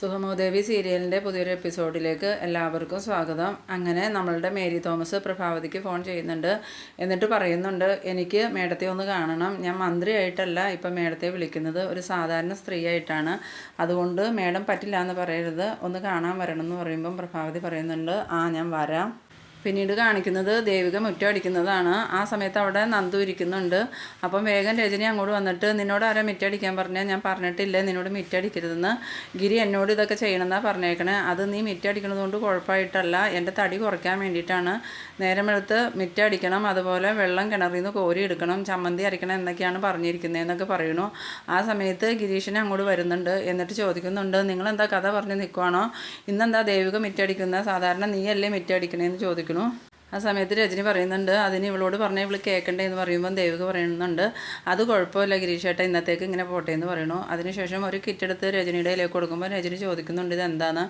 സുഹമോദേവി സീരിയലിന്റെ പുതിയൊരു എപ്പിസോഡിലേക്ക് എല്ലാവർക്കും സ്വാഗതം. അങ്ങനെ നമ്മളുടെ മേരി തോമസ് പ്രഭാവതിക്ക് ഫോൺ ചെയ്യുന്നുണ്ട്. എന്നിട്ട് പറയുന്നുണ്ട് എനിക്ക് മേഡത്തെ ഒന്ന് കാണണം. ഞാൻ മന്ത്രിയായിട്ടല്ല ഇപ്പം മേഡത്തെ വിളിക്കുന്നത്. ഒരു സാധാരണ സ്ത്രീ ആയിട്ടാണ് അതുകൊണ്ട് മേഡം പറ്റില്ല എന്ന് പറയരുത്. ഒന്ന് കാണാൻ വരണം എന്ന് പറയുമ്പം പ്രഭാവതി പറയുന്നുണ്ട് ആ ഞാൻ വരാം. പിന്നീട് കാണിക്കുന്നത് ദേവിക മുറ്റടിക്കുന്നതാണ് ആ സമയത്ത് അവിടെ നന്ദു ഇരിക്കുന്നുണ്ട്. അപ്പം വേഗം രജനി അങ്ങോട്ട് വന്നിട്ട് നിന്നോട് ആരാ മിറ്റടിക്കാൻ പറഞ്ഞാൽ ഞാൻ പറഞ്ഞിട്ടില്ല നിന്നോട് മിറ്റടിക്കരുതെന്ന് ഗിരി എന്നോട് ഇതൊക്കെ ചെയ്യണമെന്നാണ് പറഞ്ഞേക്കണേ. അത് നീ മിറ്റടിക്കണത് കൊണ്ട് കുഴപ്പമായിട്ടല്ല. എന്റെ തടി കുറയ്ക്കാൻ വേണ്ടിയിട്ടാണ്. നേരമെടുത്ത് മിറ്റടിക്കണം അതുപോലെ വെള്ളം കിണറിൽ നിന്ന് കോരി എടുക്കണം. ചമ്മന്തി അരയ്ക്കണം എന്നൊക്കെയാണ് പറഞ്ഞിരിക്കുന്നതെന്നൊക്കെ പറയണു ആ സമയത്ത് ഗിരീഷിനെ അങ്ങോട്ട് വരുന്നുണ്ട്. എന്നിട്ട് ചോദിക്കുന്നുണ്ട് നിങ്ങളെന്താ കഥ പറഞ്ഞ് നിൽക്കുവാണോ ഇന്നെന്താ ദേവിക മിറ്റടിക്കുന്നത് സാധാരണ നീയല്ലേ മിറ്റടിക്കണേന്ന് ചോദിക്കണു. ആ സമയത്ത് രജനി പറയുന്നുണ്ട് അതിന് ഇവളോട് പറഞ്ഞാൽ ഇവൾ കേൾക്കണ്ടേ എന്ന് പറയുമ്പോൾ ദേവിക പറയുന്നുണ്ട് അത് കുഴപ്പമില്ല ഗിരീഷേട്ട ഇന്നത്തേക്ക് ഇങ്ങനെ പോട്ടെ എന്ന് പറയണു അതിനുശേഷം ഒരു കിറ്റ് എടുത്ത് രജനിയുടെ ഇലേക്ക് കൊടുക്കുമ്പോൾ രജനി ചോദിക്കുന്നുണ്ട് ഇത് എന്താണ്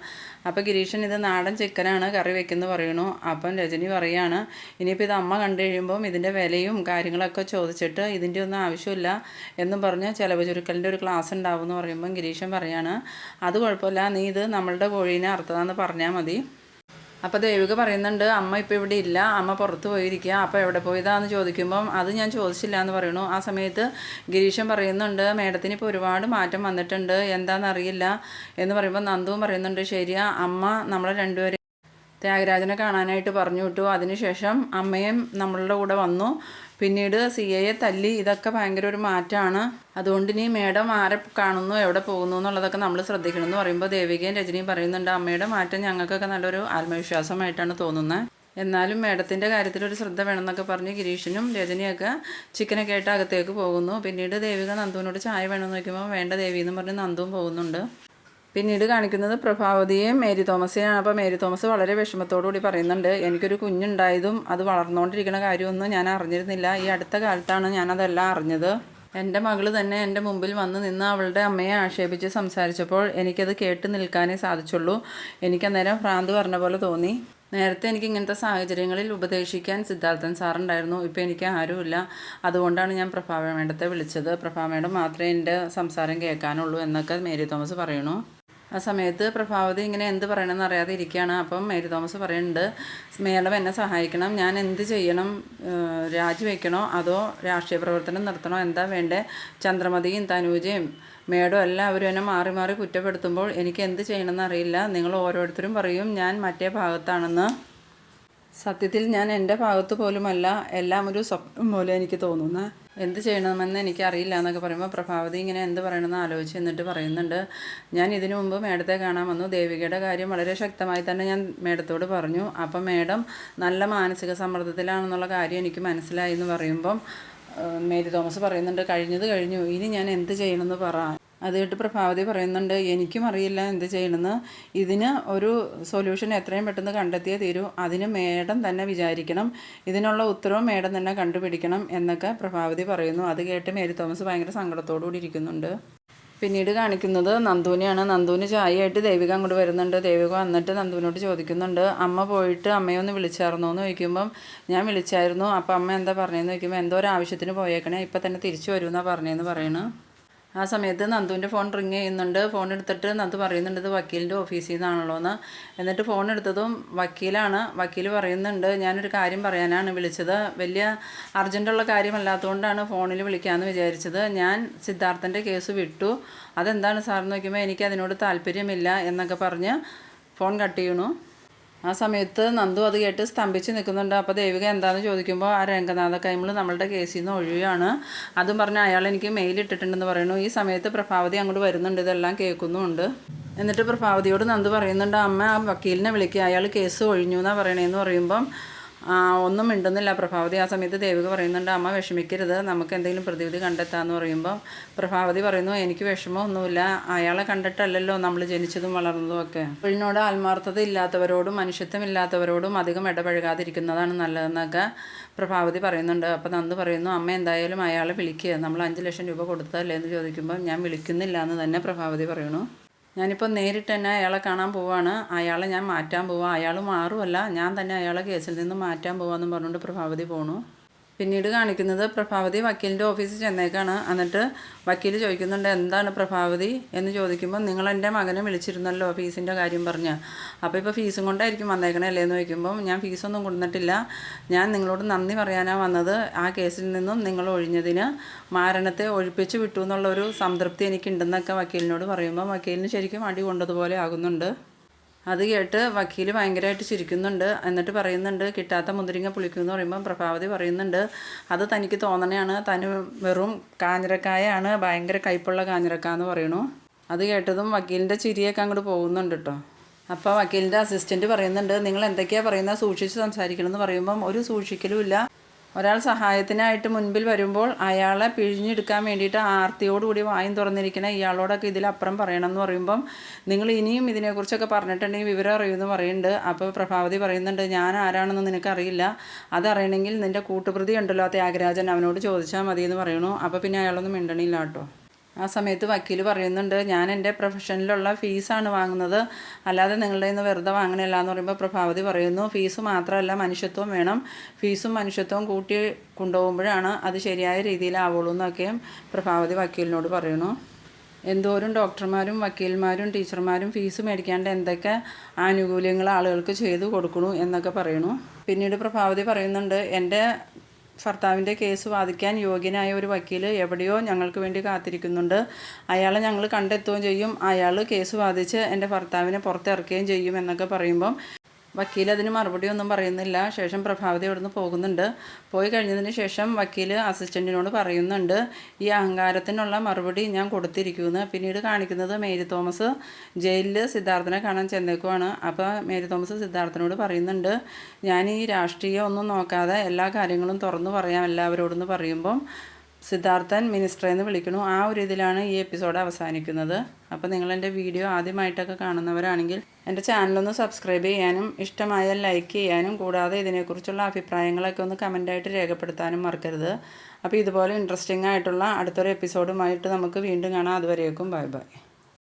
അപ്പോൾ ഗിരീഷൻ ഇത് നാടൻ ചിക്കനാണ് കറി വെക്കുന്നത് പറയണു അപ്പം രജനി പറയാണ് ഇനിയിപ്പോൾ ഇത് അമ്മ കണ്ടു കഴിയുമ്പം ഇതിന്റെ വിലയും കാര്യങ്ങളൊക്കെ ചോദിച്ചിട്ട് ഇതിന്റെ ഒന്നും ആവശ്യമില്ല എന്നും പറഞ്ഞ് ചിലവ് ചുരുക്കലിന്റെ ഒരു ക്ലാസ് ഉണ്ടാവും എന്ന് പറയുമ്പം ഗിരീഷൻ പറയാണ് അത് കുഴപ്പമില്ല നീ ഇത് നമ്മളുടെ കോഴീനെ അർത്ഥതാന്ന് പറഞ്ഞാൽ മതി. അപ്പോൾ ദേവിക പറയുന്നുണ്ട് അമ്മ ഇപ്പോൾ ഇവിടെ ഇല്ല അമ്മ പുറത്ത് പോയിരിക്കുക അപ്പോൾ എവിടെ പോയതാന്ന് ചോദിക്കുമ്പം അത് ഞാൻ ചോദിച്ചില്ല എന്ന് പറയുന്നു. ആ സമയത്ത് ഗിരീഷൻ പറയുന്നുണ്ട് മേഡത്തിന് ഇപ്പോൾ ഒരുപാട് മാറ്റം വന്നിട്ടുണ്ട് എന്താണെന്നറിയില്ല എന്ന് പറയുമ്പോൾ നന്ദുവും പറയുന്നുണ്ട് ശരിയാ അമ്മ നമ്മളെ രണ്ടുപേരും ത്യാഗരാജനെ കാണാനായിട്ട് പറഞ്ഞു വിട്ടു. അതിനുശേഷം അമ്മയും നമ്മളുടെ കൂടെ വന്നു. പിന്നീട് സി എയെ തല്ലി. ഇതൊക്കെ ഭയങ്കര ഒരു മാറ്റമാണ് അതുകൊണ്ട് ഇനി മേഡം ആരെ കാണുന്നു എവിടെ പോകുന്നു എന്നുള്ളതൊക്കെ നമ്മൾ ശ്രദ്ധിക്കണം എന്ന് പറയുമ്പോൾ ദേവികയും രജനിയും പറയുന്നുണ്ട്. അമ്മയുടെ മാറ്റം ഞങ്ങൾക്കൊക്കെ നല്ലൊരു ആത്മവിശ്വാസമായിട്ടാണ് തോന്നുന്നത് എന്നാലും മേഡത്തിന്റെ കാര്യത്തിൽ ഒരു ശ്രദ്ധ വേണമെന്നൊക്കെ പറഞ്ഞ് ഗിരീഷിനും രജനിയൊക്കെ ചിക്കനൊക്കെ ആയിട്ട് അകത്തേക്ക് പോകുന്നു. പിന്നീട് ദേവിക നന്ദുവിനോട് ചായ വേണമെന്ന് നോക്കുമ്പോൾ വേണ്ട ദേവി എന്ന് പറഞ്ഞ് നന്ദുവും പോകുന്നുണ്ട്. പിന്നീട് കാണിക്കുന്നത് പ്രഭാവതിയെയും മേരി തോമസിനെയാണ്. അപ്പോൾ മേരി തോമസ് വളരെ വിഷമത്തോടുകൂടി പറയുന്നുണ്ട് എനിക്കൊരു കുഞ്ഞുണ്ടായതും അത് വളർന്നുകൊണ്ടിരിക്കുന്ന കാര്യമൊന്നും ഞാൻ അറിഞ്ഞിരുന്നില്ല. ഈ അടുത്ത കാലത്താണ് ഞാനതെല്ലാം അറിഞ്ഞത്. എന്റെ മകൾ തന്നെ എന്റെ മുമ്പിൽ വന്ന് നിന്ന് അവളുടെ അമ്മയെ ആക്ഷേപിച്ച് സംസാരിച്ചപ്പോൾ എനിക്കത് കേട്ട് നിൽക്കാനേ സാധിച്ചുള്ളൂ. എനിക്കന്നേരം ഭ്രാന്ത് പറഞ്ഞ പോലെ തോന്നി. നേരത്തെ എനിക്ക് ഇങ്ങനത്തെ സാഹചര്യങ്ങളിൽ ഉപദേശിക്കാൻ സിദ്ധാർത്ഥൻ സാറുണ്ടായിരുന്നു. ഇപ്പോൾ എനിക്ക് ആരുമില്ല. അതുകൊണ്ടാണ് ഞാൻ പ്രഭാവ മേഡത്തെ വിളിച്ചത്. പ്രഭാവ മേഡം മാത്രമേ എന്റെ സംസാരം കേൾക്കാനുള്ളൂ എന്നൊക്കെ മേരി തോമസ് പറയണു ആ സമയത്ത് പ്രഭാവതി ഇങ്ങനെ എന്ത് പറയണമെന്ന് അറിയാതെ ഇരിക്കുകയാണ്. അപ്പം മേരി തോമസ് പറയുന്നുണ്ട് മേഡം എന്നെ സഹായിക്കണം. ഞാൻ എന്ത് ചെയ്യണം? രാജിവെക്കണോ? അതോ രാഷ്ട്രീയ പ്രവർത്തനം നടത്തണോ? എന്താ വേണ്ടേ? ചന്ദ്രമതിയും തനൂജയും മേഡം എല്ലാവരും എന്നെ മാറി മാറി കുറ്റപ്പെടുത്തുമ്പോൾ എനിക്ക് എന്ത് ചെയ്യണമെന്ന് അറിയില്ല. നിങ്ങൾ ഓരോരുത്തരും പറയും ഞാൻ മറ്റേ ഭാഗത്താണെന്ന്. സത്യത്തിൽ ഞാൻ എന്റെ ഭാഗത്ത് പോലുമല്ല എല്ലാം ഒരു സ്വപ്നം പോലെ എനിക്ക് തോന്നുന്നത് എന്ത് ചെയ്യണമെന്ന് എനിക്കറിയില്ല എന്നൊക്കെ പറയുമ്പോൾ പ്രഭാവതി ഇങ്ങനെ എന്ത് പറയണമെന്ന് ആലോചിച്ച് എന്നിട്ട് പറയുന്നുണ്ട്. ഞാൻ ഇതിനു മുമ്പ് മേഡത്തെ കാണാൻ വന്നു. ദേവികയുടെ കാര്യം വളരെ ശക്തമായി തന്നെ ഞാൻ മേഡത്തോട് പറഞ്ഞു. അപ്പം മേഡം നല്ല മാനസിക സമ്മർദ്ദത്തിലാണെന്നുള്ള കാര്യം എനിക്ക് മനസ്സിലായി എന്ന് പറയുമ്പം മേരി തോമസ് പറയുന്നുണ്ട് കഴിഞ്ഞത് കഴിഞ്ഞു. ഇനി ഞാൻ എന്ത് ചെയ്യണമെന്ന് പറ. അത് കേട്ട് പ്രഭാവതി പറയുന്നുണ്ട് എനിക്കും അറിയില്ല എന്ത് ചെയ്യണമെന്ന്. ഇതിന് ഒരു സൊല്യൂഷൻ എത്രയും പെട്ടെന്ന് കണ്ടെത്തിയേ തീരൂ. അതിന് മേഡം തന്നെ വിചാരിക്കണം. ഇതിനുള്ള ഉത്തരവും മേഡം തന്നെ കണ്ടുപിടിക്കണം എന്നൊക്കെ പ്രഭാവതി പറയുന്നു. അത് കേട്ട് മേരി തോമസ് ഭയങ്കര സങ്കടത്തോടു കൂടി ഇരിക്കുന്നുണ്ട്. പിന്നീട് കാണിക്കുന്നത് നന്ദുവിനെയാണ്. നന്ദുവിന് ചായയായിട്ട് ദേവിക അങ്ങോട്ട് വരുന്നുണ്ട്. ദേവിക വന്നിട്ട് നന്ദുവിനോട് ചോദിക്കുന്നുണ്ട് അമ്മ പോയിട്ട് അമ്മയെ ഒന്ന് വിളിച്ചായിരുന്നോ? എന്ന് ചോദിക്കുമ്പം ഞാൻ വിളിച്ചായിരുന്നു. അപ്പം അമ്മ എന്താ പറഞ്ഞതെന്ന് ചോദിക്കുമ്പോൾ എന്തോ ഒരു ആവശ്യത്തിന് പോയേക്കണേ. ഇപ്പം തന്നെ തിരിച്ചു വരുമെന്നാണ് പറഞ്ഞതെന്ന് പറയണു. ആ സമയത്ത് നന്ദുവിന്റെ ഫോൺ റിങ് ചെയ്യുന്നുണ്ട്. ഫോൺ എടുത്തിട്ട് നന്ദു പറയുന്നുണ്ട് ഇത് വക്കീലിന്റെ ഓഫീസിൽ നിന്നാണല്ലോ എന്ന്. എന്നിട്ട് ഫോൺ എടുത്തതും വക്കീലാണ്. വക്കീൽ പറയുന്നുണ്ട് ഞാനൊരു കാര്യം പറയാനാണ് വിളിച്ചത്. വലിയ അർജന്റുള്ള കാര്യമല്ലാത്തതുകൊണ്ടാണ് ഫോണിൽ വിളിക്കാമെന്ന് വിചാരിച്ചത്. ഞാൻ സിദ്ധാർത്ഥന്റെ കേസ് വിട്ടു. അതെന്താണ് സാർ നോക്കുമ്പോൾ എനിക്ക് അതിനോട് താല്പര്യമില്ല എന്നൊക്കെ പറഞ്ഞ് ഫോൺ കട്ട് ചെയ്യണു ആ സമയത്ത് നന്ദു അത് കേട്ട് സ്തംഭിച്ച് നിൽക്കുന്നുണ്ട്. അപ്പോൾ ദേവിക എന്താണെന്ന് ചോദിക്കുമ്പോൾ ആ രംഗനാഥ കൈമൾ നമ്മളുടെ കേസിൽ നിന്ന് ഒഴിയുകയാണ്. അതും പറഞ്ഞ് അയാൾ എനിക്ക് മെയിൽ ഇട്ടിട്ടുണ്ടെന്ന് പറയുന്നു. ഈ സമയത്ത് പ്രഭാവതി അങ്ങോട്ട് വരുന്നുണ്ട്. ഇതെല്ലാം കേൾക്കുന്നുമുണ്ട്. എന്നിട്ട് പ്രഭാവതിയോട് നന്ദു പറയുന്നുണ്ട് അമ്മ ആ വക്കീലിനെ വിളിക്കുക അയാൾ കേസ് ഒഴിഞ്ഞു എന്നാണ് പറയണേന്ന് പറയുമ്പം ഒന്നും മിണ്ടുന്നില്ല. പ്രഭാവതി ആ സമയത്ത് ദേവിക പറയുന്നുണ്ട് അമ്മ വിഷമിക്കരുത്. നമുക്ക് എന്തെങ്കിലും പ്രതിവിധി കണ്ടെത്താമെന്ന് പറയുമ്പോൾ പ്രഭാവതി പറയുന്നു എനിക്ക് വിഷമമൊന്നുമില്ല. അയാളെ കണ്ടിട്ടല്ലല്ലോ നമ്മൾ ജനിച്ചതും വളർന്നതും ഒക്കെ. തൊഴിലിനോട് ആത്മാർത്ഥത ഇല്ലാത്തവരോടും മനുഷ്യത്വം ഇല്ലാത്തവരോടും അധികം ഇടപഴകാതിരിക്കുന്നതാണ് നല്ലതെന്നൊക്കെ പ്രഭാവതി പറയുന്നുണ്ട്. അപ്പോൾ നന്ദ് പറയുന്നു അമ്മ എന്തായാലും അയാളെ വിളിക്കുക നമ്മൾ അഞ്ച് ലക്ഷം രൂപ കൊടുത്തതല്ലേ? എന്ന് ചോദിക്കുമ്പോൾ ഞാൻ വിളിക്കുന്നില്ല എന്ന് തന്നെ പ്രഭാവതി പറയുന്നു. ഞാനിപ്പോൾ നേരിട്ട് തന്നെ അയാളെ കാണാൻ പോവാണ്. അയാളെ ഞാൻ മാറ്റാൻ പോവാം. അയാൾ മാറുമല്ല ഞാൻ തന്നെ അയാളെ കേസിൽ നിന്ന് മാറ്റാൻ പോവാന്നും പറഞ്ഞുകൊണ്ട് പ്രഭാവതി പോണു. പിന്നീട് കാണിക്കുന്നത് പ്രഭാവതി വക്കീലിന്റെ ഓഫീസിൽ ചെന്നേക്കാണ്. എന്നിട്ട് വക്കീൽ ചോദിക്കുന്നുണ്ട് എന്താണ് പ്രഭാവതി? എന്ന് ചോദിക്കുമ്പോൾ നിങ്ങൾ എന്റെ മകനെ വിളിച്ചിരുന്നല്ലോ ഫീസിന്റെ കാര്യം പറഞ്ഞ്. അപ്പോൾ ഇപ്പോൾ ഫീസും കൊണ്ടായിരിക്കും വന്നേക്കണല്ലേ എന്ന് ചോദിക്കുമ്പോൾ ഞാൻ ഫീസൊന്നും കൊടുത്തിട്ടില്ല ഞാൻ നിങ്ങളോട് നന്ദി പറയാനാണ് വന്നത്. ആ കേസിൽ നിന്നും നിങ്ങൾ ഒഴിഞ്ഞതിന് മാരണത്തെ ഒഴിപ്പിച്ച് വിട്ടു എന്നുള്ളൊരു സംതൃപ്തി എനിക്കുണ്ടെന്നൊക്കെ വക്കീലിനോട് പറയുമ്പോൾ വക്കീലിന് ശരിക്കും അടി കൊണ്ടതുപോലെ ആകുന്നുണ്ട്. അത് കേട്ട് വക്കീൽ ഭയങ്കരമായിട്ട് ചിരിക്കുന്നുണ്ട്. എന്നിട്ട് പറയുന്നുണ്ട് കിട്ടാത്ത മുന്തിരിങ്ങ പുളിക്കും എന്ന് പറയുമ്പോൾ പ്രഭാവതി പറയുന്നുണ്ട് അത് തനിക്ക് തോന്നണയാണ്. തന് വെറും കാഞ്ഞിരക്കായാണ് ഭയങ്കര കയ്പുള്ള കാഞ്ഞിരക്ക എന്ന് പറയണു. അത് കേട്ടതും വക്കീലിന്റെ ചിരിയൊക്കെ അങ്ങോട്ട് പോകുന്നുണ്ട് കേട്ടോ അപ്പോൾ വക്കീലിന്റെ അസിസ്റ്റന്റ് പറയുന്നുണ്ട് നിങ്ങൾ എന്തൊക്കെയാണ് പറയുന്നത് സൂക്ഷിച്ച് സംസാരിക്കണം എന്ന് പറയുമ്പം ഒരു സൂക്ഷിക്കലും ഇല്ല. ഒരാൾ സഹായത്തിനായിട്ട് മുൻപിൽ വരുമ്പോൾ അയാളെ പിഴിഞ്ഞെടുക്കാൻ വേണ്ടിയിട്ട് ആർത്തിയോടുകൂടി വായും തുറന്നിരിക്കുന്ന ഇയാളോടൊക്കെ ഇതിലപ്പുറം പറയണം എന്ന് പറയുമ്പം നിങ്ങൾ ഇനിയും ഇതിനെക്കുറിച്ചൊക്കെ പറഞ്ഞിട്ടുണ്ടെങ്കിൽ വിവരം അറിയുമെന്ന് പറയുന്നുണ്ട്. അപ്പോൾ പ്രഭാവതി പറയുന്നുണ്ട് ഞാൻ ആരാണെന്ന് നിനക്കറിയില്ല. അതറിയണമെങ്കിൽ നിന്റെ കൂട്ടുപ്രതി ഉണ്ടല്ലോ ത്യാഗരാജൻ. അവനോട് ചോദിച്ചാൽ മതി എന്ന് പറയണു. അപ്പോൾ പിന്നെ അയാളൊന്നും മിണ്ടണില്ല കേട്ടോ. ആ സമയത്ത് വക്കീൽ പറയുന്നുണ്ട് ഞാൻ എന്റെ പ്രൊഫഷനിലുള്ള ഫീസാണ് വാങ്ങുന്നത്. അല്ലാതെ നിങ്ങളുടെ നിന്ന് വെറുതെ വാങ്ങണില്ല എന്ന് പറയുമ്പോൾ പ്രഭാവതി പറയുന്നു ഫീസ് മാത്രമല്ല മനുഷ്യത്വം വേണം. ഫീസും മനുഷ്യത്വവും കൂട്ടി കൊണ്ടുപോകുമ്പോഴാണ് അത് ശരിയായ രീതിയിലാവുള്ളൂ എന്നൊക്കെയും പ്രഭാവതി വക്കീലിനോട് പറയുന്നു. എന്തോരം ഡോക്ടർമാരും വക്കീൽമാരും ടീച്ചർമാരും ഫീസ് മേടിക്കാണ്ട് എന്തൊക്കെ ആനുകൂല്യങ്ങൾ ആളുകൾക്ക് ചെയ്തു കൊടുക്കണു എന്നൊക്കെ പറയണു പിന്നീട് പ്രഭാവതി പറയുന്നുണ്ട് എന്റെ ഭർത്താവിന്റെ കേസ് വാദിക്കാൻ യോഗ്യനായ ഒരു വക്കീൽ എവിടെയോ ഞങ്ങൾക്ക് വേണ്ടി കാത്തിരിക്കുന്നുണ്ട്. അയാളെ ഞങ്ങൾ കണ്ടെത്തുകയും ചെയ്യും. അയാൾ കേസ് വാദിച്ച് എന്റെ ഭർത്താവിനെ പുറത്തിറക്കുകയും ചെയ്യും എന്നൊക്കെ പറയുമ്പം വക്കീൽ അതിന് മറുപടി ഒന്നും പറയുന്നില്ല. ശേഷം പ്രഭാവതി അവിടുന്ന് പോകുന്നുണ്ട്. പോയി കഴിഞ്ഞതിന് ശേഷം വക്കീൽ അസിസ്റ്റന്റിനോട് പറയുന്നുണ്ട് ഈ അഹങ്കാരത്തിനുള്ള മറുപടി ഞാൻ കൊടുത്തിരിക്കുമെന്ന് പിന്നീട് കാണിക്കുന്നത് മേരി തോമസ് ജയിലിൽ സിദ്ധാർത്ഥനെ കാണാൻ ചെന്നേക്കുവാണ്. അപ്പോൾ മേരി തോമസ് സിദ്ധാർത്ഥനോട് പറയുന്നുണ്ട് ഞാൻ ഈ രാഷ്ട്രീയം ഒന്നും നോക്കാതെ എല്ലാ കാര്യങ്ങളും തുറന്നു പറയാം എല്ലാവരോടെന്ന് പറയുമ്പം. സിദ്ധാർത്ഥൻ മിനിസ്റ്റർ എന്ന് വിളിക്കുന്നു. ആ ഒരു ഇതിലാണ് ഈ എപ്പിസോഡ് അവസാനിക്കുന്നത്. അപ്പോൾ നിങ്ങൾ എന്റെ വീഡിയോ ആദ്യമായിട്ടൊക്കെ കാണുന്നവരാണെങ്കിൽ എന്റെ ചാനലൊന്ന് സബ്സ്ക്രൈബ് ചെയ്യാനും ഇഷ്ടമായാൽ ലൈക്ക് ചെയ്യാനും കൂടാതെ ഇതിനെക്കുറിച്ചുള്ള അഭിപ്രായങ്ങളൊക്കെ ഒന്ന് കമന്റായിട്ട് രേഖപ്പെടുത്താനും മറക്കരുത്. അപ്പോൾ ഇതുപോലെ ഇൻട്രസ്റ്റിംഗ് ആയിട്ടുള്ള അടുത്തൊരു എപ്പിസോഡുമായിട്ട് നമുക്ക് വീണ്ടും കാണാം. അതുവരേക്കും ബൈ ബൈ.